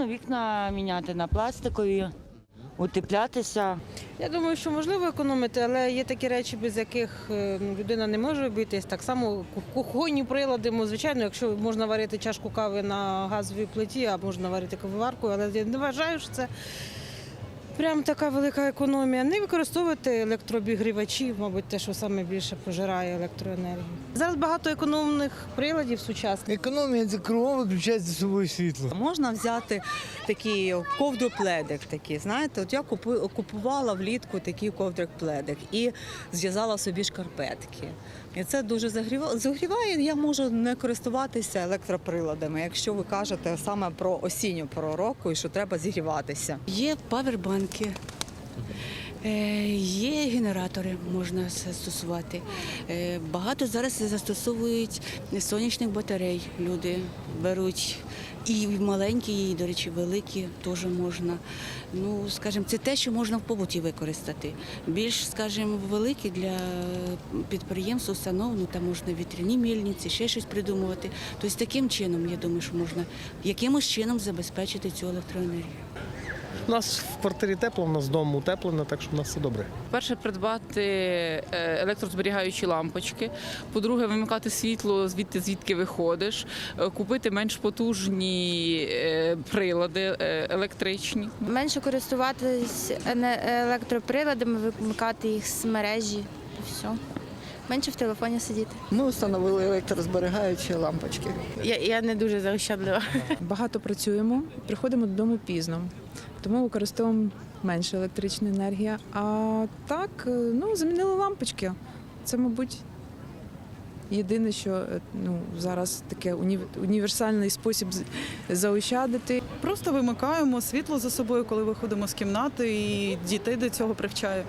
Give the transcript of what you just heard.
Можна вікна міняти на пластикові, утеплятися. Я думаю, що можливо економити, але є такі речі, без яких е, ну, людина не може обійтись. Так само ку- кухонні прилади, ну, звичайно, якщо можна варити чашку кави на газовій плиті, а можна варити кавоваркою, але я не вважаю, що це прям така велика економія. Не використовувати електрообігрівачі, мабуть, те, що саме більше пожирає електроенергію. Зараз багато економних приладів сучасних. Економія це кругом виключається за собою світло. Можна взяти такий ковдропледик, такий, знаєте, от я купувала влітку такий ковдропледик і зв'язала собі шкарпетки. І це дуже загріває. Я можу не користуватися електроприладами, якщо ви кажете саме про осінню пору року і що треба зігріватися. Є павербанки, е, є генератори, можна застосувати. Е, Багато зараз застосовують сонячних батарей. Люди беруть і маленькі, і, до речі, великі теж можна. Ну, скажімо, це те, що можна в побуті використати. Більш, скажімо, великі для підприємств, установ, ну там можна вітряні мільниці, ще щось придумувати. Тобто таким чином, я думаю, що можна якимось чином забезпечити цю електроенергію. У нас в квартирі тепло, у нас вдома утеплено, так що в нас все добре. Перше, придбати е, електрозберігаючі лампочки. По-друге, вимикати світло звідти, звідки виходиш, Е, купити менш потужні е, прилади електричні. Менше користуватись електроприладами, вимикати їх з мережі і все. Менше в телефоні сидіти. Ми встановили електрозберігаючі лампочки. Я, я не дуже заощадлива. Багато працюємо, приходимо додому пізно, тому використовуємо менше електричної енергії. А так, е, ну, замінили лампочки. Це, мабуть, єдине, що е, ну, зараз таке унів- універсальний спосіб заощадити. Просто вимикаємо світло за собою, коли виходимо з кімнати, і дітей до цього привчаю.